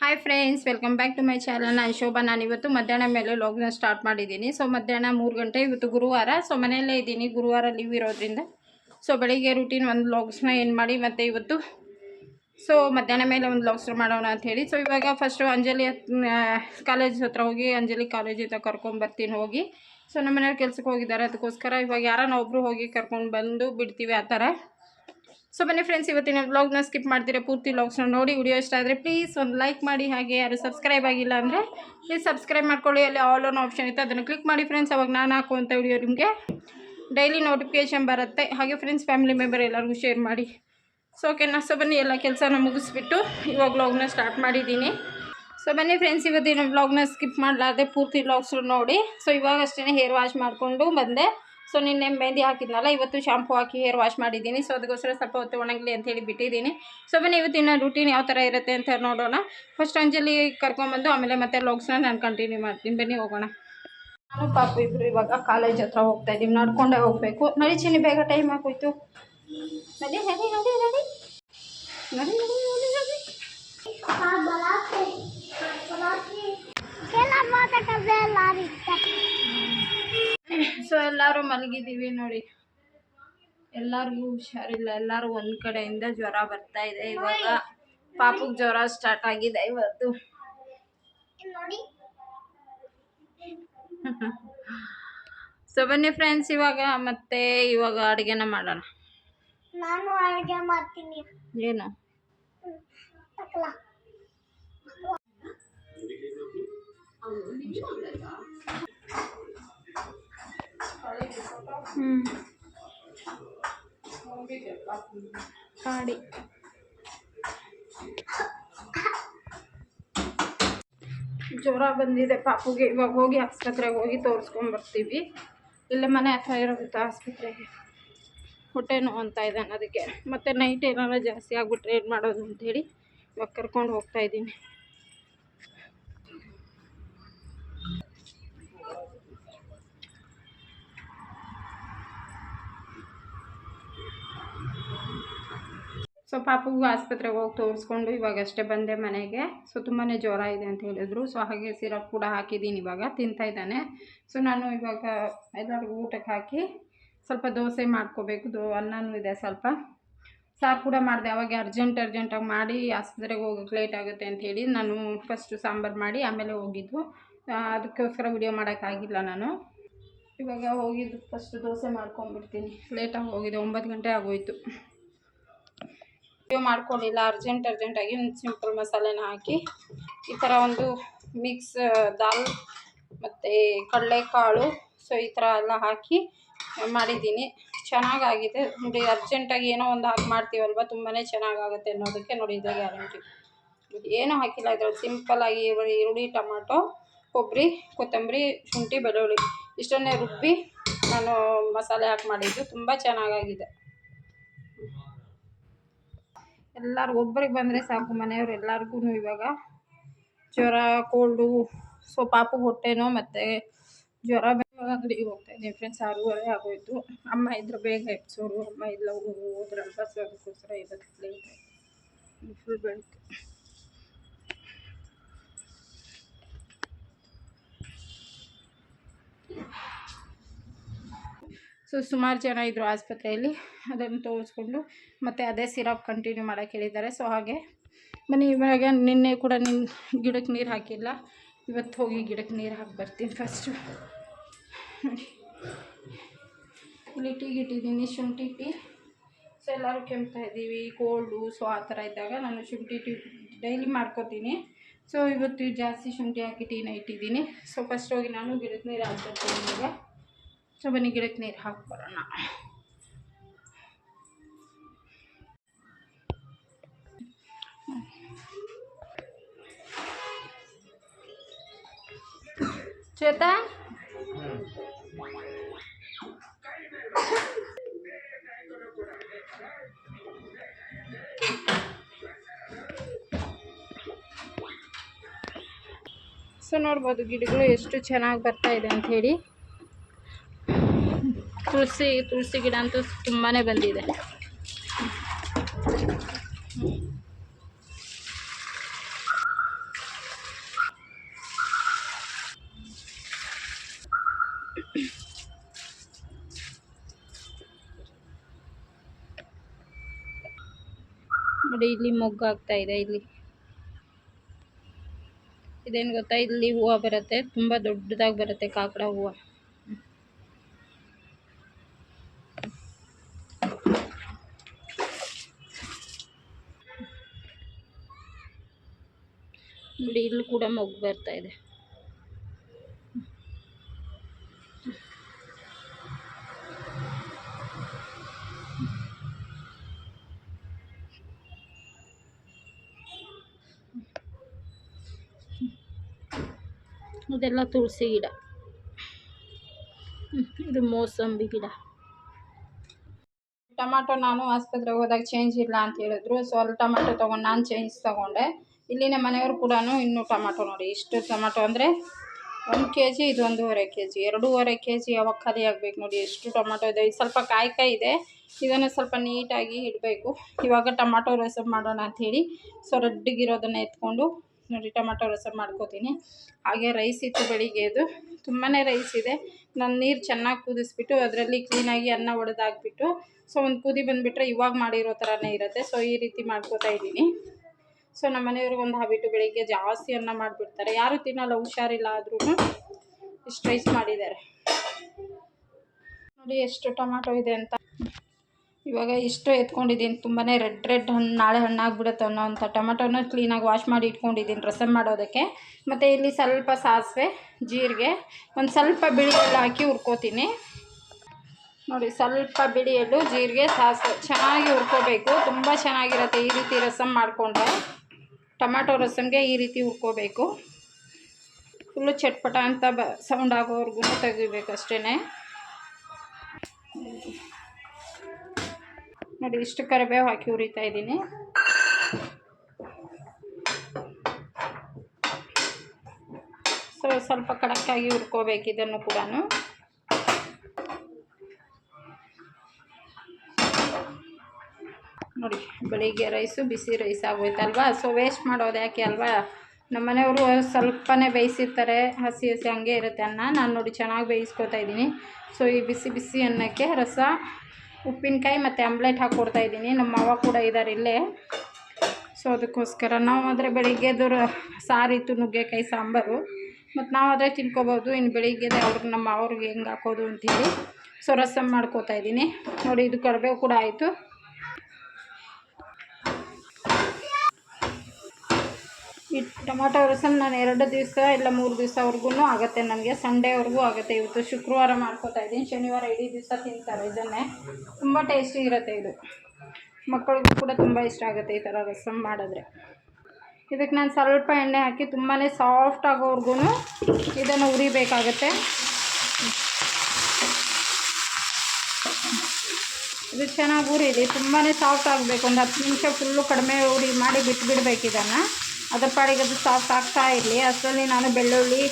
Hi friends welcome back to my channel ನಾನು ಶೋಭಾ ನಾನು ಇವತ್ತು ಮಧ್ಯಾಹ್ನ ಮೇಲೆ ಲಾಗ್ನ ಸ್ಟಾರ್ಟ್ ಮಾಡಿದ್ದೀನಿ. ಸೊ ಮಧ್ಯಾಹ್ನ ಮೂರು ಗಂಟೆ, ಇವತ್ತು ಗುರುವಾರ. ಸೊ ಮನೆಯಲ್ಲೇ ಇದ್ದೀನಿ. ಗುರುವಾರ ಲೀವ್ ಇರೋದ್ರಿಂದ. ಸೊ ಬೆಳಿಗ್ಗೆ ರೂಟೀನ್ ಒಂದು ಲಾಗ್ಸ್ನ ಏನು ಮಾಡಿ, ಮತ್ತು ಇವತ್ತು. ಸೊ ಮಧ್ಯಾಹ್ನ ಮೇಲೆ ಒಂದು ಲಾಗ್ಸ್ ಮಾಡೋಣ ಅಂತ ಹೇಳಿ. ಸೊ ಇವಾಗ ಫಸ್ಟು ಅಂಜಲಿ ಕಾಲೇಜ್ ಹತ್ರ ಹೋಗಿ, ಅಂಜಲಿ ಕಾಲೇಜಿಂದ ಕರ್ಕೊಂಬರ್ತೀನಿ ಹೋಗಿ. ಸೊ ನಮ್ಮ ಮನೆಯವ್ರು ಕೆಲ್ಸಕ್ಕೆ ಹೋಗಿದ್ದಾರೆ. ಅದಕ್ಕೋಸ್ಕರ ಇವಾಗ ಯಾರನ್ನ ಒಬ್ಬರು ಹೋಗಿ ಕರ್ಕೊಂಡು ಬಂದು ಬಿಡ್ತೀವಿ ಆ ಥರ. ಸೊ ಬನ್ನಿ ಫ್ರೆಂಡ್ಸ್ ಇವತ್ತಿನ ವ್ಲಾಗ್ನ ಸ್ಕಿಪ್ ಮಾಡ್ತೀರಾ? ಪೂರ್ತಿ ವ್ಲಾಗ್ಸ್ನ ನೋಡಿ ವಿಡಿಯೋ ಇಷ್ಟ ಆದರೆ ಪ್ಲೀಸ್ ಒಂದು ಲೈಕ್ ಮಾಡಿ, ಹಾಗೆ ಯಾರು ಸಬ್ಸ್ಕ್ರೈಬ್ ಆಗಿಲ್ಲ ಅಂದರೆ ಪ್ಲೀಸ್ ಸಬ್ಸ್ಕ್ರೈಬ್ ಮಾಡ್ಕೊಳ್ಳಿ. ಅಲ್ಲಿ ಆಲ್ ಓನ್ ಆಪ್ಷನ್ ಇತ್ತು. ಅದನ್ನು ಕ್ಲಿಕ್ ಮಾಡಿ ಫ್ರೆಂಡ್ಸ್ ಅವಾಗ ನಾನು ಹಾಕುವಂಥ ವಿಡಿಯೋ ನಿಮಗೆ ಡೈಲಿ ನೋಟಿಫಿಕೇಷನ್ ಬರುತ್ತೆ. ಹಾಗೆ ಫ್ರೆಂಡ್ಸ್ ಫ್ಯಾಮಿಲಿ ಮೆಂಬರ್ ಎಲ್ಲರಿಗೂ ಶೇರ್ ಮಾಡಿ. ಸೊ ಓಕೆನಾ ಸೊ ಬನ್ನಿ, ಎಲ್ಲ ಕೆಲಸನ ಮುಗಿಸ್ಬಿಟ್ಟು ಇವಾಗ ವ್ಲಾಗ್ನ ಸ್ಟಾರ್ಟ್ ಮಾಡಿದ್ದೀನಿ. ಸೊ ಬನ್ನಿ ಫ್ರೆಂಡ್ಸ್ ಇವತ್ತಿನ ವ್ಲಾಗ್ನ ಸ್ಕಿಪ್ ಮಾಡಲಾರ್ದೆ ಪೂರ್ತಿ ವ್ಲಾಗ್ಸ್ ನೋಡಿ. ಸೊ ಇವಾಗ ಅಷ್ಟೇ ಹೇರ್ ವಾಶ್ ಮಾಡಿಕೊಂಡು ಬಂದೆ. ಸೊ ನಿನ್ನೆ ಮೆಹಂದಿ ಹಾಕಿದ್ನಲ್ಲ, ಇವತ್ತು ಶಾಂಪು ಹಾಕಿ ಹೇರ್ ವಾಶ್ ಮಾಡಿದ್ದೀನಿ. ಸೊ ಅದಕ್ಕೋಸ್ಕರ ಸ್ವಲ್ಪ ಹೊತ್ತು ಒಣಗಲಿ ಅಂತ ಹೇಳಿ ಬಿಟ್ಟಿದ್ದೀನಿ. ಸೊ ಬನ್ನಿ ಇವತ್ತಿನ ರೂಟೀನ್ ಯಾವ ಥರ ಇರುತ್ತೆ ಅಂತ ನೋಡೋಣ. ಫಸ್ಟ್ ಅಂಜಲಿ ಕರ್ಕೊಂಬಂದು, ಆಮೇಲೆ ಮತ್ತೆ ವ್ಲಾಗ್ಸ್ನ ನಾನು ಕಂಟಿನ್ಯೂ ಮಾಡ್ತೀನಿ. ಬನ್ನಿ ಹೋಗೋಣ. ನಾನು ಪಾಪ ಇಬ್ಬರು ಇವಾಗ ಕಾಲೇಜ್ ಹತ್ರ ಹೋಗ್ತಾ ಇದ್ದೀವಿ. ನಡ್ಕೊಂಡೇ ಹೋಗಬೇಕು. ನಡಿ ಚಿನ್ನಿ, ಬೇಗ ಟೈಮ್ ಆಗೋಯ್ತು ನಡಿ ನಡಿ. ನಡಿ ನಡಿ ನಡಿ ನಡಿ. ಸೊ ಎಲ್ಲರೂ ಮಲಗಿದ್ದೀವಿ ನೋಡಿ. ಎಲ್ಲರಿಗೂ ಹುಷಾರಿಲ್ಲ. ಎಲ್ಲರೂ ಒಂದು ಕಡೆಯಿಂದ ಜ್ವರ ಬರ್ತಾ ಇದೆ. ಇವಾಗ ಪಾಪುಗೆ ಜ್ವರ ಸ್ಟಾರ್ಟ್ ಆಗಿದೆ ಇವತ್ತು. ಸೊ ಬನ್ನಿ ಫ್ರೆಂಡ್ಸ್ ಇವಾಗ ಮತ್ತೆ ಇವಾಗ ಅಡುಗೆನ ಮಾಡೋಣ. ನಾನು ಅಡುಗೆ ಮಾಡ್ತೀನಿ. ಏನು? ಕಾಡಿ ಜ್ವರ ಬಂದಿದೆ ಪಾಪುಗೆ. ಇವಾಗ ಹೋಗಿ ಆಸ್ಪತ್ರೆಗೆ ಹೋಗಿ ತೋರಿಸ್ಕೊಂಡ್ ಬರ್ತೀವಿ. ಇಲ್ಲೇ ಮನೆ ಹತ್ರ ಇರೋಗುತ್ತೆ ಆಸ್ಪತ್ರೆಗೆ. ಹೊಟ್ಟೆ ನೋವು ಅಂತ ಇದ್ದಾನೆ ಅದಕ್ಕೆ. ಮತ್ತು ನೈಟ್ ಏನಾರ ಜಾಸ್ತಿ ಆಗ್ಬಿಟ್ರೆ ಏನು ಮಾಡೋದು ಅಂತೇಳಿ ಇವಾಗ ಕರ್ಕೊಂಡು ಹೋಗ್ತಾ ಸೊ ಪಾಪುಗೂ ಆಸ್ಪತ್ರೆಗೆ ಹೋಗಿ ತೋರಿಸ್ಕೊಂಡು ಇವಾಗ ಅಷ್ಟೇ ಬಂದೆ ಮನೆಗೆ. ಸೊ ತುಂಬಾ ಜ್ವರ ಇದೆ ಅಂತ ಹೇಳಿದ್ರು. ಸೊ ಹಾಗೆ ಸಿರಪ್ ಕೂಡ ಹಾಕಿದ್ದೀನಿ ಇವಾಗ. ತಿಂತಾ ಇದ್ದಾನೆ. ಸೊ ನಾನು ಇವಾಗ ಎಲ್ಲರಿಗೂ ಊಟಕ್ಕೆ ಹಾಕಿ ಸ್ವಲ್ಪ ದೋಸೆ ಮಾಡ್ಕೋಬೇಕು. ದೋ, ಅನ್ನನೂ ಇದೆ ಸ್ವಲ್ಪ. ಸಾರು ಕೂಡ ಮಾಡಿದೆ. ಅವಾಗ ಅರ್ಜೆಂಟ್ ಅರ್ಜೆಂಟಾಗಿ ಮಾಡಿ ಆಸ್ಪತ್ರೆಗೆ ಹೋಗೋಕೆ ಲೇಟ್ ಆಗುತ್ತೆ ಅಂತ ಹೇಳಿ ನಾನು ಫಸ್ಟು ಸಾಂಬಾರು ಮಾಡಿ ಆಮೇಲೆ ಹೋಗಿದ್ದು. ಅದಕ್ಕೋಸ್ಕರ ವಿಡಿಯೋ ಮಾಡೋಕ್ಕಾಗಿಲ್ಲ ನಾನು. ಇವಾಗ ಹೋಗಿದ್ದು ಫಸ್ಟ್ ದೋಸೆ ಮಾಡ್ಕೊಂಡ್ಬಿಡ್ತೀನಿ. ಲೇಟಾಗಿ ಹೋಗಿದೆ. ಒಂಬತ್ತು ಗಂಟೆ ಆಗೋಯ್ತು. ವಿಡಿಯೋ ಮಾಡ್ಕೊಳ್ಳಿಲ್ಲ ಅರ್ಜೆಂಟ್ ಅರ್ಜೆಂಟಾಗಿ ಒಂದು ಸಿಂಪಲ್ ಮಸಾಲೆನ ಹಾಕಿ, ಈ ಥರ ಒಂದು ಮಿಕ್ಸ್ ದಾಲ್ ಮತ್ತು ಕಡಲೆಕಾಳು ಸೊ ಈ ಥರ ಎಲ್ಲ ಹಾಕಿ ಮಾಡಿದ್ದೀನಿ. ಚೆನ್ನಾಗಾಗಿದೆ. ನೋಡಿ ಅರ್ಜೆಂಟಾಗಿ ಏನೋ ಒಂದು ಹಾಕಿ ಮಾಡ್ತೀವಲ್ವ ತುಂಬಾ ಚೆನ್ನಾಗಾಗುತ್ತೆ ಅನ್ನೋದಕ್ಕೆ ನೋಡಿ, ಇದೇ ಗ್ಯಾರಂಟಿ ಏನೂ ಹಾಕಿಲ್ಲ ಇದ್ರಲ್ಲಿ. ಸಿಂಪಲ್ಲಾಗಿ ಈರುಳ್ಳಿ, ಟೊಮಾಟೊ ಕೊಬ್ಬರಿ ಕೊತ್ತಂಬರಿ, ಶುಂಠಿ, ಬೆಳ್ಳುಳ್ಳಿ. ಇಷ್ಟನ್ನೇ ರುಬ್ಬಿ ನಾನು ಮಸಾಲೆ ಹಾಕಿ ಮಾಡಿದ್ದು. ತುಂಬ ಚೆನ್ನಾಗಾಗಿದೆ. ಎಲ್ಲರೂ ಒಬ್ಬರಿಗೆ ಬಂದರೆ ಸಾಕು ಮನೆಯವ್ರು ಎಲ್ಲರಿಗೂ ಇವಾಗ. ಜ್ವರ ಕೋಲ್ಡು ಸೊ ಪಾಪು ಹೊಟ್ಟೆನೋ ಮತ್ತು ಜ್ವರ ಅಂಗಡಿಗೆ ಹೋಗ್ತಾ ಇದ್ದೀನಿ ಫ್ರೆಂಡ್ಸ್ ಆರೂವರೆ ಆಗೋಯ್ತು. ಅಮ್ಮ ಇದ್ರೆ ಬೇಗ ಎಪ್ಸೋರು ಅಮ್ಮ ಇಲ್ಲ ಹೋದ್ರಲ್ಲ ಅದಕ್ಕೋಸ್ಕರ ಇವತ್ತು ಫುಲ್ ಬೆಳಕು ಸೊ ಸುಮಾರು ಜನ ಇದ್ದರು ಆಸ್ಪತ್ರೆಯಲ್ಲಿ, ಅದನ್ನು ತೋರಿಸ್ಕೊಂಡು ಮತ್ತು ಅದೇ ಸಿರಪ್ ಕಂಟಿನ್ಯೂ ಮಾಡೋಕ್ಕೆ ಹೇಳಿದ್ದಾರೆ. ಸೊ ಹಾಗೆ ಮನೆ ಇವಾಗ ನಿನ್ನೆ ಕೂಡ ನಿನ್ನ ಗಿಡಕ್ಕೆ ನೀರು ಹಾಕಿಲ್ಲ. ಇವತ್ತು ಹೋಗಿ ಗಿಡಕ್ಕೆ ನೀರು ಹಾಕಿ ಬರ್ತೀನಿ ಫಸ್ಟು ಇಲ್ಲಿ ಟೀ ಇಟ್ಟಿದ್ದೀನಿ ಶುಂಠಿ ಟೀ ಸೊ ಎಲ್ಲರೂ ಕೆಮ್ತಾ ಇದ್ದೀವಿ, ಕೋಲ್ಡು, ಸೊ ಆ ಥರ ಇದ್ದಾಗ ನಾನು ಶುಂಠಿ ಟೀ ಡೈಲಿ ಮಾಡ್ಕೋತೀನಿ. ಸೊ ಇವತ್ತು ಜಾಸ್ತಿ ಶುಂಠಿ ಹಾಕಿ ಟೀನ ಇಟ್ಟಿದ್ದೀನಿ. ಸೊ ಫಸ್ಟ್ ಹೋಗಿ ನಾನು ಗಿಡಕ್ಕೆ ನೀರು ಹಾಕ್ತೀನಿ ಇವಾಗ. ಸೊ ಬನ್ನಿ ಗಿಡಕ್ಕೆ ನೀರು ಹಾಕ್ಬರೋಣ ಚೇತಾ ಸೊ ನೋಡ್ಬೋದು ಗಿಡಗಳು ಎಷ್ಟು ಚೆನ್ನಾಗಿ ಬರ್ತಾ ಇದೆ ಅಂತ ಹೇಳಿ. ತುಳಸಿ ತುಳಸಿ ಗಿಡ ಅಂತೂ ತುಂಬಾ ಬಂದಿದೆ. ನೋಡಿ, ಇಲ್ಲಿ ಮೊಗ್ಗಾಗ್ತಾ ಇದೆ, ಇಲ್ಲಿ. ಇದೇನು ಗೊತ್ತಾ? ಇಲ್ಲಿ ಹೂವು ಬರುತ್ತೆ, ತುಂಬ ದೊಡ್ಡದಾಗಿ ಬರುತ್ತೆ ಕಾಕಡ ಹೂವು. ನೋಡಿ ಇಲ್ಲಿ ಕೂಡ ಮೊಗ್ಗು ಬರ್ತಾ ಇದೆ. ಇದೆಲ್ಲ ತುಳಸಿ ಗಿಡ. ಇದು ಮೋಸಂಬಿ ಗಿಡ. ಟೊಮಾಟೊ ನಾನು ಆಸ್ಪತ್ರೆಗೆ ಹೋದಾಗ ಚೇಂಜ್ ಇಲ್ಲ ಅಂತ ಹೇಳಿದ್ರು. ಸೊ ಅಲ್ಲಿ ಟೊಮಾಟೊ ತೊಗೊಂಡು ನಾನು ಚೇಂಜ್ ತೊಗೊಂಡೆ. ಇಲ್ಲಿ ನಮ್ಮ ಮನೆಯವರು ಕೂಡ ಇನ್ನೂ ಟೊಮಾಟೊ ನೋಡಿ. ಇಷ್ಟು ಟೊಮಾಟೊ ಅಂದರೆ ಒಂದು ಕೆ ಜಿ ಇದು ಒಂದೂವರೆ ಕೆ ಜಿ ಎರಡೂವರೆ ಕೆ ಜಿ ಯಾವಾಗ ಖಾಲಿ ಆಗಬೇಕು ನೋಡಿ, ಎಷ್ಟು ಟೊಮಾಟೊ ಇದೆ. ಸ್ವಲ್ಪ ಕಾಯಿ ಇದೆ. ಇದನ್ನು ಸ್ವಲ್ಪ ನೀಟಾಗಿ ಇಡಬೇಕು. ಇವಾಗ ಟೊಮಾಟೊ ರಸಮ್ ಮಾಡೋಣ ಅಂಥೇಳಿ ಸೊ ರೆಡ್ಡಿಗಿರೋದನ್ನು ಎತ್ಕೊಂಡು ನೋಡಿ, ಟೊಮಾಟೊ ರಸಮ್ ಮಾಡ್ಕೋತೀನಿ. ಹಾಗೆ ರೈಸ್ ಇತ್ತು ಬೆಳಿಗ್ಗೆದು ತುಂಬಾ ರೈಸ್ ಇದೆ. ನಾನು ನೀರು ಚೆನ್ನಾಗಿ ಕುದಿಸ್ಬಿಟ್ಟು ಅದರಲ್ಲಿ ಕ್ಲೀನಾಗಿ ಅನ್ನ ಒಡೆದಾಕ್ಬಿಟ್ಟು, ಸೊ, ಒಂದು ಕುದಿ ಬಂದುಬಿಟ್ರೆ ಇವಾಗ ಮಾಡಿರೋ ಥರನೇ ಇರುತ್ತೆ. ಸೊ, ಈ ರೀತಿ ಮಾಡ್ಕೋತಾ ಇದ್ದೀನಿ. ಸೊ ನಮ್ಮ ಮನೆಯವ್ರಿಗೆ ಒಂದು ಹಾಬಿಟು ಬೆಳಿಗ್ಗೆ ಜಾಸ್ತಿ ಅನ್ನ ಮಾಡಿಬಿಡ್ತಾರೆ. ಯಾರು ತಿನ್ನಲ್ಲ, ಹುಷಾರಿಲ್ಲ ಆದ್ರೂ ಇಷ್ಟು ರೈಸ್ ಮಾಡಿದ್ದಾರೆ. ನೋಡಿ ಎಷ್ಟು ಟೊಮಾಟೊ ಇದೆ ಅಂತ. ಇವಾಗ ಇಷ್ಟು ಎತ್ಕೊಂಡಿದ್ದೀನಿ. ತುಂಬಾ ರೆಡ್ ರೆಡ್ ಹಣ್ಣು ನಾಳೆ ಹಣ್ಣಾಗ್ಬಿಡುತ್ತೆ ಅನ್ನೋ ಅಂಥ ಟೊಮೆಟೊನ ಕ್ಲೀನಾಗಿ ವಾಶ್ ಮಾಡಿ ಇಟ್ಕೊಂಡಿದ್ದೀನಿ ರಸಮ್ ಮಾಡೋದಕ್ಕೆ. ಮತ್ತು ಇಲ್ಲಿ ಸ್ವಲ್ಪ ಸಾಸಿವೆ, ಜೀರಿಗೆ, ಒಂದು ಸ್ವಲ್ಪ ಬಿಳಿ ಹಾಕಿ ಹುರ್ಕೋತೀನಿ. ನೋಡಿ ಸ್ವಲ್ಪ ಬಿಳಿ ಜೀರಿಗೆ, ಸಾಸಿವೆ ಚೆನ್ನಾಗಿ ಹುರ್ಕೋಬೇಕು. ತುಂಬ ಚೆನ್ನಾಗಿರುತ್ತೆ ಈ ರೀತಿ ರಸಮ್ ಮಾಡಿಕೊಂಡ್ರೆ. ಟೊಮ್ಯಾಟೊ ರಸಮ್ಗೆ ಈ ರೀತಿ ಹುರ್ಕೋಬೇಕು. ಫುಲ್ಲು ಚಟ್ಪಟ ಅಂತ ಬ ಸೌಂಡ್ ಆಗೋವರೆಗೂ ತೆಗಿಬೇಕು ಅಷ್ಟೇ ನೋಡಿ, ಇಷ್ಟು ಕರಿಬೇವು ಹಾಕಿ ಉರಿತಾ ಇದ್ದೀನಿ. ಸೊ, ಸ್ವಲ್ಪ ಕಡಕ್ಕಾಗಿ ಹುರ್ಕೋಬೇಕು ಇದನ್ನು ಕೂಡ ನೋಡಿ, ಬೆಳಿಗ್ಗೆ ರೈಸು, ಬಿಸಿ ರೈಸ್ ಆಗೋಯ್ತಲ್ವಾ ಸೊ ವೇಸ್ಟ್ ಮಾಡೋದು ಯಾಕೆ ಅಲ್ವಾ? ನಮ್ಮ ಮನೆಯವರು ಸ್ವಲ್ಪನೇ ಬೇಯಿಸಿರ್ತಾರೆ, ಹಸಿ ಹಸಿ ಹಂಗೆ ಇರುತ್ತೆ ಅನ್ನ. ನಾನು ನೋಡಿ ಚೆನ್ನಾಗಿ ಬೇಯಿಸ್ಕೊತಾ ಇದ್ದೀನಿ. ಸೊ ಈ ಬಿಸಿ ಬಿಸಿ ಅನ್ನಕ್ಕೆ ರಸ, ಉಪ್ಪಿನಕಾಯಿ ಮತ್ತು ಆಮ್ಲೆಟ್ ಹಾಕ್ಕೊಡ್ತಾ ಇದ್ದೀನಿ. ನಮ್ಮ ಮಾವ ಕೂಡ ಇದ್ದಾರೆ ಇಲ್ಲೇ. ಸೊ ಅದಕ್ಕೋಸ್ಕರ ನಾವು ಆದರೆ ಬೆಳಿಗ್ಗೆದು ರ- ಸಾರಿತ್ತು ನುಗ್ಗೆಕಾಯಿ, ಸಾಂಬಾರು. ಮತ್ತು ನಾವು ಆದರೆ ತಿನ್ಕೋಬೋದು ಇನ್ನು ಬೆಳಿಗ್ಗೆದೆ ಅವ್ರಿಗೆ, ನಮ್ಮ ಅವ್ರಿಗೆ ಹೆಂಗೆ ಹಾಕೋದು ಅಂತೇಳಿ ಸೊ ರಸಮ್ ಮಾಡ್ಕೋತಾ ಇದ್ದೀನಿ. ನೋಡಿ, ಇದು ಕರಿಬೇವು ಕೂಡ ಆಯಿತು. ಈ ಟೊಮಾಟೊ ರಸಮ್ ನಾನು ಎರಡು ದಿವಸ ಇಲ್ಲ ಮೂರು ದಿವಸವರೆಗೂ ಆಗುತ್ತೆ, ನನಗೆ ಸಂಡೇವರೆಗೂ ಆಗುತ್ತೆ. ಇವತ್ತು ಶುಕ್ರವಾರ ಮಾಡ್ಕೋತಾ ಇದ್ದೀನಿ, ಶನಿವಾರ ಇಡೀ ದಿವಸ ತಿಂತಾರೆ ಇದನ್ನೇ. ತುಂಬ ಟೇಸ್ಟಿ ಇರುತ್ತೆ ಇದು. ಮಕ್ಕಳಿಗೂ ಕೂಡ ತುಂಬ ಇಷ್ಟ ಆಗುತ್ತೆ ಈ ಥರ ರಸಮ್ ಮಾಡಿದ್ರೆ. ಇದಕ್ಕೆ ನಾನು ಸ್ವಲ್ಪ ಎಣ್ಣೆ ಹಾಕಿ ತುಂಬಾ ಸಾಫ್ಟ್ ಆಗೋವರೆಗೂ ಇದನ್ನು ಉರಿಬೇಕಾಗತ್ತೆ ಇದು ಚೆನ್ನಾಗಿ ಉರಿಲಿ ತುಂಬಾ ಸಾಫ್ಟ್ ಆಗಬೇಕು. ಒಂದು ಹತ್ತು ನಿಮಿಷ ಫುಲ್ಲು ಕಡಿಮೆ ಉರಿ ಮಾಡಿ ಬಿಟ್ಟು ಬಿಡ್ಬೇಕು ಇದನ್ನು. ಅದ್ರ ಪಾಡಿಗೆ ಅದು ಸಾಫ್ಟ್ ಆಗ್ತಾ ಇರಲಿ. ಅಷ್ಟರಲ್ಲಿ ನಾನು ಬೆಳ್ಳುಳ್ಳಿ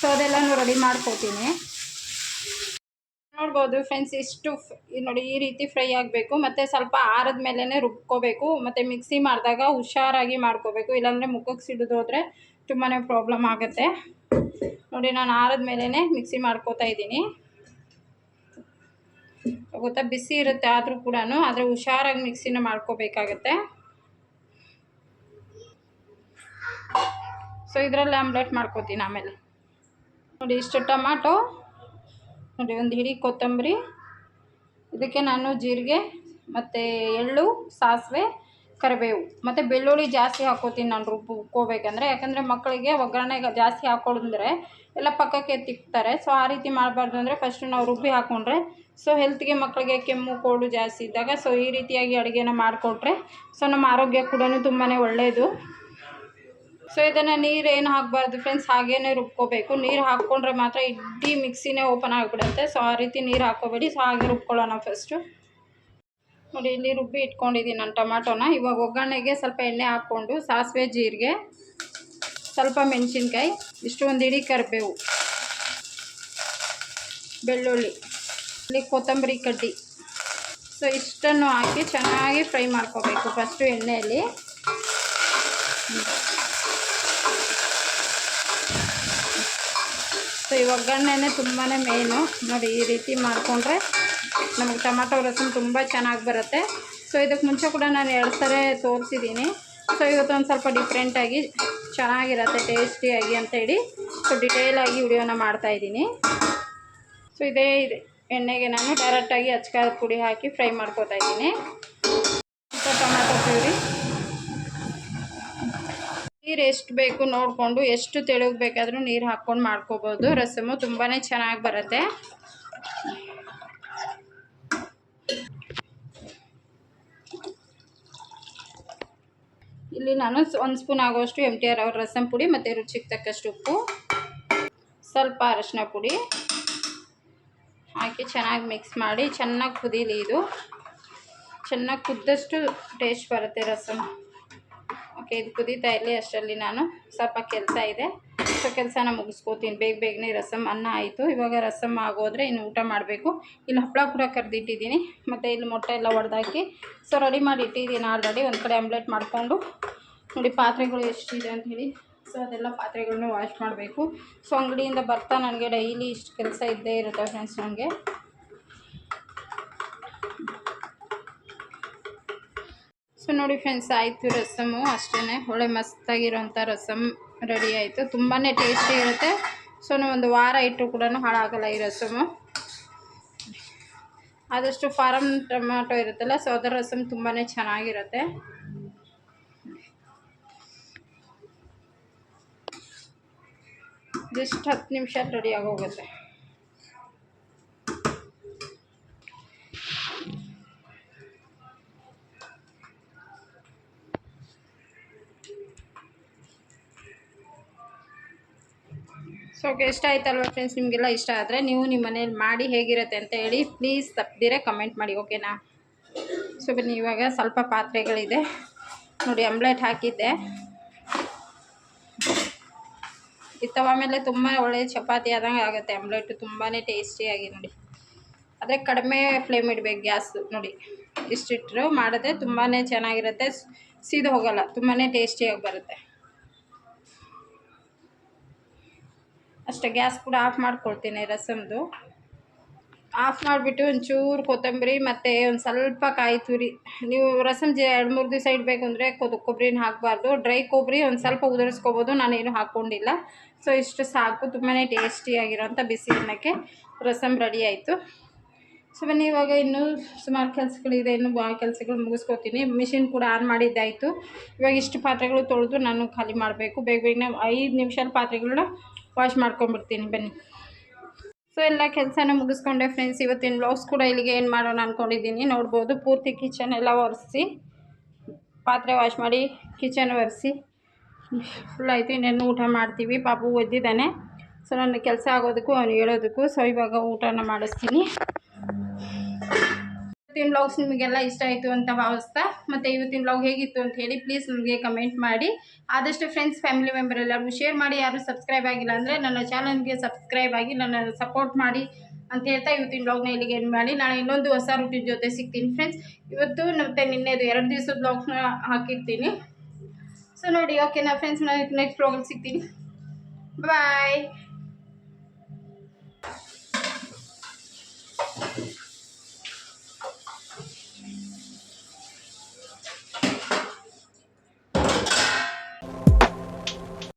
ಸೊ ಅದೆಲ್ಲನೂ ರೆಡಿ ಮಾಡ್ಕೋತೀನಿ. ನೋಡ್ಬೋದು ಫ್ರೆಂಡ್ಸ್ ಇಷ್ಟು ನೋಡಿ ಈ ರೀತಿ ಫ್ರೈ ಆಗಬೇಕು. ಮತ್ತು ಸ್ವಲ್ಪ ಆರದ ಮೇಲೇ ರುಬ್ಕೋಬೇಕು. ಮತ್ತು ಮಿಕ್ಸಿ ಮಾಡಿದಾಗ ಹುಷಾರಾಗಿ ಮಾಡ್ಕೋಬೇಕು. ಇಲ್ಲಾಂದರೆ ಮುಖಕ್ಕೆ ಸಿಡಿದು ಹೋದರೆ ತುಂಬಾ ಪ್ರಾಬ್ಲಮ್ ಆಗುತ್ತೆ. ನೋಡಿ ನಾನು ಆರದ ಮೇಲೇ ಮಿಕ್ಸಿ ಮಾಡ್ಕೋತಾ ಇದ್ದೀನಿ. ಗೊತ್ತಾ? ಬಿಸಿ ಇರುತ್ತೆ ಆದರೂ ಕೂಡ ಆದರೆ ಹುಷಾರಾಗಿ ಮಿಕ್ಸಿನ ಮಾಡ್ಕೋಬೇಕಾಗತ್ತೆ. ಸೊ ಇದರಲ್ಲಿ ಆಮ್ಲೆಟ್ ಮಾಡ್ಕೋತೀನಿ ಆಮೇಲೆ. ನೋಡಿ, ಇಷ್ಟು ಟೊಮಾಟೊ, ನೋಡಿ, ಒಂದು ಹಿಡಿ ಕೊತ್ತಂಬರಿ. ಇದಕ್ಕೆ ನಾನು ಜೀರಿಗೆ ಮತ್ತು ಎಳ್ಳು, ಸಾಸಿವೆ, ಕರಿಬೇವು. ಮತ್ತು ಬೆಳ್ಳುಳ್ಳಿ ಜಾಸ್ತಿ ಹಾಕೋತೀನಿ ನಾನು ರುಬ್ಕೋಬೇಕಂದ್ರೆ. ಯಾಕಂದರೆ ಮಕ್ಕಳಿಗೆ ಒಗ್ಗರಣೆಗೆ ಜಾಸ್ತಿ ಹಾಕೊಳ್ಳಂದ್ರೆ ಎಲ್ಲ ಪಕ್ಕಕ್ಕೆ ತಿಕ್ತಾರೆ. ಸೊ ಆ ರೀತಿ ಮಾಡಬಾರ್ದು ಅಂದರೆ ಫಸ್ಟು ನಾವು ರುಬ್ಬಿ ಹಾಕ್ಕೊಂಡ್ರೆ ಸೊ ಹೆಲ್ತ್ಗೆ ಮಕ್ಕಳಿಗೆ ಕೆಮ್ಮು ಕೋಲ್ಡು ಜಾಸ್ತಿ ಇದ್ದಾಗ ಸೊ ಈ ರೀತಿಯಾಗಿ ಅಡುಗೆನ ಮಾಡಿಕೊಟ್ರೆ ಸೊ ನಮ್ಮ ಆರೋಗ್ಯ ಕೂಡ ತುಂಬಾ ಒಳ್ಳೆಯದು ಸೊ ಇದನ್ನು ನೀರು ಏನು ಹಾಕಬಾರ್ದು ಫ್ರೆಂಡ್ಸ್ ಹಾಗೇನೆ ರುಬ್ಕೋಬೇಕು. ನೀರು ಹಾಕ್ಕೊಂಡ್ರೆ ಮಾತ್ರ ಇಡೀ ಮಿಕ್ಸಿನೇ ಓಪನ್ ಆಗಿಬಿಡುತ್ತೆ. ಸೊ ಆ ರೀತಿ ನೀರು ಹಾಕೋಬೇಡಿ ಸೊ ಹಾಗೆ ರುಬ್ಕೊಳ್ಳೋಣ ಫಸ್ಟು ನೋಡಿ, ಇಲ್ಲಿ ರುಬ್ಬಿ ಇಟ್ಕೊಂಡಿದ್ದೀನಿ ನಾನು ಟೊಮಾಟೋನ. ಇವಾಗ ಒಗ್ಗರಣೆಗೆ ಸ್ವಲ್ಪ ಎಣ್ಣೆ ಹಾಕ್ಕೊಂಡು ಸಾಸಿವೆ, ಜೀರಿಗೆ, ಸ್ವಲ್ಪ ಮೆಣಸಿನ್ಕಾಯಿ, ಇಷ್ಟು ಒಂದು ಇಡೀ ಕರಿಬೇವು, ಬೆಳ್ಳುಳ್ಳಿ, ಇಲ್ಲಿ ಕೊತ್ತಂಬರಿ ಕಡ್ಡಿ. ಸೊ ಇಷ್ಟನ್ನು ಹಾಕಿ ಚೆನ್ನಾಗಿ ಫ್ರೈ ಮಾಡ್ಕೋಬೇಕು ಫಸ್ಟು ಎಣ್ಣೆಯಲ್ಲಿ. ಸೊ ಈ ಒಗ್ಗರಣೆನೇ ತುಂಬಾ ಮೇಯ್ನು ನೋಡಿ, ಈ ರೀತಿ ಮಾಡಿಕೊಂಡ್ರೆ ನಮಗೆ ಟೊಮಾಟೊ ರಸಮ್ ತುಂಬ ಚೆನ್ನಾಗಿ ಬರುತ್ತೆ. ಸೊ ಇದಕ್ಕೆ ಮುಂಚೆ ಕೂಡ ನಾನು ಎರಡು ಸಲ ತೋರಿಸಿದ್ದೀನಿ ಸೊ ಇವತ್ತು ಒಂದು ಸ್ವಲ್ಪ ಡಿಫ್ರೆಂಟಾಗಿ ಚೆನ್ನಾಗಿರತ್ತೆ ಟೇಸ್ಟಿಯಾಗಿ ಅಂತೇಳಿ ಸೊ ಡಿಟೇಲಾಗಿ ವಿಡಿಯೋನ ಮಾಡ್ತಾಯಿದ್ದೀನಿ ಸೊ ಇದೇ ಇದೆ. ಎಣ್ಣೆಗೆ ನಾನು ಡೈರೆಕ್ಟಾಗಿ ಅಚ್ಕಾರದ ಪುಡಿ ಹಾಕಿ ಫ್ರೈ ಮಾಡ್ಕೋತಾ ಇದ್ದೀನಿ. Tomato puree. ನೀರು ಎಷ್ಟು ಬೇಕು ನೋಡಿಕೊಂಡು ಎಷ್ಟು ತೆಳುಗೆ ಬೇಕಾದರೂ ನೀರು ಹಾಕ್ಕೊಂಡು ಮಾಡ್ಕೋಬೋದು. ರಸಮು ತುಂಬಾ ಚೆನ್ನಾಗಿ ಬರುತ್ತೆ. ಇಲ್ಲಿ ನಾನು ಒಂದು ಸ್ಪೂನ್ ಆಗೋಷ್ಟು ಎಂ ಟಿ ಆರ್ ಅವ್ರ ರಸಮ್ ಪುಡಿ ಮತ್ತು ರುಚಿಗೆ ತಕ್ಕಷ್ಟು ಉಪ್ಪು, ಸ್ವಲ್ಪ ಅರಶಿನ ಪುಡಿ ಹಾಕಿ ಚೆನ್ನಾಗಿ ಮಿಕ್ಸ್ ಮಾಡಿ ಚೆನ್ನಾಗಿ ಕುದೀಲಿ ಇದು. ಚೆನ್ನಾಗಿ ಕುದ್ದಷ್ಟು ಟೇಸ್ಟ್ ಬರುತ್ತೆ ರಸಮ್ ಓಕೆ, ಇದು ಕುದೀತಾ ಇರಲಿ ಅಷ್ಟರಲ್ಲಿ ನಾನು. ಸ್ವಲ್ಪ ಕೆಲಸ ಇದೆ. ಸೊ, ಕೆಲಸನ ಮುಗಿಸ್ಕೋತೀನಿ. ಬೇಗ ಬೇಗನೆ ರಸಮ್ ಅನ್ನ ಆಯಿತು. ಇವಾಗ ರಸಮ್ ಆಗೋದ್ರೆ ಇನ್ನು ಊಟ ಮಾಡಬೇಕು. ಇಲ್ಲಿ ಹಪ್ಪಳ ಕೂಡ ಕರೆದಿಟ್ಟಿದ್ದೀನಿ. ಮತ್ತು ಇಲ್ಲಿ ಮೊಟ್ಟೆ ಎಲ್ಲ ಒಡೆದಾಕಿ, ಸೊ ರೆಡಿ ಮಾಡಿ ಇಟ್ಟಿದ್ದೀನಿ ಆಲ್ರೆಡಿ ಒಂದು ಕಡೆ ಆಮ್ಲೆಟ್ ಮಾಡಿಕೊಂಡು. ನೋಡಿ, ಪಾತ್ರೆಗಳು ಎಷ್ಟಿದೆ ಅಂಥೇಳಿ ಸೊ, ಅದೆಲ್ಲ ಪಾತ್ರೆಗಳನ್ನ ವಾಶ್ ಮಾಡಬೇಕು. ಸೊ, ಅಂಗಡಿಯಿಂದ ಬರ್ತಾ ನನಗೆ ಡೈಲಿ ಇಷ್ಟು ಕೆಲಸ ಇದ್ದೇ ಇರುತ್ತೆ ಫ್ರೆಂಡ್ಸ್ ನನಗೆ. ಸೊ ನೋಡಿ ಫ್ರೆಂಡ್ಸ್ ಆಯಿತು ರಸಮು ಅಷ್ಟೇ ಒಳ್ಳೆ ಮಸ್ತಾಗಿರೋಂಥ ರಸಮ್ ರೆಡಿ ಆಯಿತು. ತುಂಬಾ ಟೇಸ್ಟಿ ಇರುತ್ತೆ. ಸೊ ಒಂದು ವಾರ ಇಟ್ಟರು ಕೂಡ ಹಾಳಾಗಲ್ಲ ಈ ರಸಮು. ಆದಷ್ಟು ಫಾರಮ್ ಟೊಮ್ಯಾಟೊ ಇರುತ್ತಲ್ಲ ಸೊ ಅದರ ರಸಮ್ ತುಂಬಾ ಚೆನ್ನಾಗಿರುತ್ತೆ. ಜಸ್ಟ್ ಹತ್ತು ನಿಮಿಷ ರೆಡಿ ಆಗೋಗುತ್ತೆ. ಸೊ ಇಷ್ಟ ಆಯ್ತಲ್ವ ಫ್ರೆಂಡ್ಸ್ ನಿಮಗೆಲ್ಲ ಇಷ್ಟ ಆದರೆ ನೀವು ನಿಮ್ಮ ಮನೇಲಿ ಮಾಡಿ ಹೇಗಿರುತ್ತೆ ಅಂತ ಹೇಳಿ ಪ್ಲೀಸ್ ತಪ್ಪದಿರ ಕಮೆಂಟ್ ಮಾಡಿ ಓಕೆನಾ ಸೊ ಬನ್ನಿ, ಇವಾಗ ಸ್ವಲ್ಪ ಪಾತ್ರೆಗಳಿದೆ. ನೋಡಿ ಆಮ್ಲೆಟ್ ಹಾಕಿದ್ದೆ. ಈ ಆಮೇಲೆ ಮೇಲೆ ತುಂಬ ಒಳ್ಳೆಯ ಚಪಾತಿ ಆದಂಗೆ ಆಗುತ್ತೆ ಆಮ್ಲೆಟು ತುಂಬಾ ಟೇಸ್ಟಿಯಾಗಿ ನೋಡಿ. ಆದರೆ ಕಡಿಮೆ ಫ್ಲೇಮ್ ಇಡಬೇಕು ಗ್ಯಾಸ್, ನೋಡಿ. ಇಷ್ಟಿಟ್ಟರು ಮಾಡಿದ್ರೆ ತುಂಬಾ ಚೆನ್ನಾಗಿರುತ್ತೆ. ಸೀದು ಹೋಗಲ್ಲ ತುಂಬಾ ಟೇಸ್ಟಿಯಾಗಿ ಬರುತ್ತೆ. ಅಷ್ಟೇ ಗ್ಯಾಸ್ ಕೂಡ ಆಫ್ ಮಾಡ್ಕೊಳ್ತೀನಿ ರಸಮ್ದು. ಆಫ್ ಮಾಡಿಬಿಟ್ಟು ಒಂಚೂರು ಕೊತ್ತಂಬರಿ ಮತ್ತು ಒಂದು ಸ್ವಲ್ಪ ಕಾಯಿ ತುರಿ. ನೀವು ರಸಮ್ ಜೆ ಎರಡು ಮೂರು ದಿವಸ ಇಡಬೇಕು ಅಂದರೆ ಕೊದ್ ಕೊಬ್ಬರಿನ ಹಾಕಬಾರ್ದು. ಡ್ರೈ ಕೊಬ್ಬರಿ ಒಂದು ಸ್ವಲ್ಪ ಉದುರಿಸ್ಕೋಬೋದು. ನಾನೇನು ಹಾಕ್ಕೊಂಡಿಲ್ಲ ಸೊ, ಇಷ್ಟು ಸಾಕು. ತುಂಬಾ ಟೇಸ್ಟಿಯಾಗಿರೋಂಥ ಬಿಸಿ ಅನ್ನಕ್ಕೆ ರಸಮ್ ರೆಡಿ ಆಯಿತು. ಸೊ, ಬನ್ನಿ, ಇವಾಗ ಇನ್ನೂ ಸುಮಾರು ಕೆಲಸಗಳಿದೆ. ಇನ್ನೂ ಭಾಳ ಕೆಲಸಗಳು ಮುಗಿಸ್ಕೋತೀನಿ. ಮಿಷಿನ್ ಕೂಡ ಆನ್ ಮಾಡಿದ್ದಾಯಿತು. ಇವಾಗ ಇಷ್ಟು ಪಾತ್ರೆಗಳು ತೊಳೆದು ನಾನು ಖಾಲಿ ಮಾಡಬೇಕು. ಬೇಗ ಬೇಗನೆ ಐದು ನಿಮಿಷ ಪಾತ್ರೆಗಳನ್ನ ವಾಶ್ ಮಾಡ್ಕೊಂಡ್ಬಿಡ್ತೀನಿ, ಬನ್ನಿ. ಸೊ ಎಲ್ಲ ಕೆಲಸನ ಮುಗಿಸ್ಕೊಂಡೆ ಫ್ರೆಂಡ್ಸ್ ಇವತ್ತಿನ ಬ್ಲೌಸ್ ಕೂಡ ಇಲ್ಲಿಗೆ ಏನು ಮಾಡೋಣ ಅಂದ್ಕೊಂಡಿದ್ದೀನಿ ನೋಡ್ಬೋದು, ಪೂರ್ತಿ ಕಿಚನ್ ಎಲ್ಲ ಒರೆಸಿ, ಪಾತ್ರೆ ವಾಶ್ ಮಾಡಿ ಕಿಚನ್ ಒರೆಸಿ. ಫುಲ್ ಆಯಿತು, ಇನ್ನೇನು ಊಟ ಮಾಡ್ತೀವಿ. ಪಾಪು ಒದ್ದಿದ್ದಾನೆ. ಸೊ ನನ್ನ ಕೆಲಸ ಆಗೋದಕ್ಕೂ, ಅವನು ಹೇಳೋದಕ್ಕೂ ಸೊ ಇವಾಗ ಊಟನ ಮಾಡಿಸ್ತೀನಿ. ಇವತ್ತಿನ ಬ್ಲಾಗ್ಸ್ ನಿಮಗೆಲ್ಲ ಇಷ್ಟ ಆಯಿತು ಅಂತ ಭಾವಿಸ್ತಾ, ಮತ್ತು ಇವತ್ತಿನ ಬ್ಲಾಗ್ ಹೇಗಿತ್ತು ಅಂತ ಹೇಳಿ ಪ್ಲೀಸ್ ನನಗೆ ಕಮೆಂಟ್ ಮಾಡಿ. ಆದಷ್ಟು ಫ್ರೆಂಡ್ಸ್ ಫ್ಯಾಮಿಲಿ ಮೆಂಬರ್ ಎಲ್ಲರಿಗೂ ಶೇರ್ ಮಾಡಿ. ಯಾರು ಸಬ್ಸ್ಕ್ರೈಬ್ ಆಗಿಲ್ಲ ಅಂದರೆ ನನ್ನ ಚಾನಲ್ಗೆ ಸಬ್ಸ್ಕ್ರೈಬ್ ಆಗಿ ನನ್ನ ಸಪೋರ್ಟ್ ಮಾಡಿ ಅಂತ ಹೇಳ್ತಾ ಇವತ್ತಿನ ಬ್ಲಾಗ್ನ ಇಲ್ಲಿಗೆ ಏನು ಮಾಡಿ. ನಾನು ಇನ್ನೊಂದು ಹೊಸ ರೂಟಿನ ಜೊತೆ ಸಿಗ್ತೀನಿ ಫ್ರೆಂಡ್ಸ್ ಇವತ್ತು ಮತ್ತು ನಿನ್ನೆದು ಎರಡು ದಿವಸದ ಬ್ಲಾಗ್ಸ್ನ ಹಾಕಿರ್ತೀನಿ. ಸೊ ನೋಡಿ ಓಕೆನಾ ಫ್ರೆಂಡ್ಸ್ ನಾನು ನೆಕ್ಸ್ಟ್ ಬ್ಲಾಗಲ್ಲಿ ಸಿಗ್ತೀನಿ. ಬಾಯ್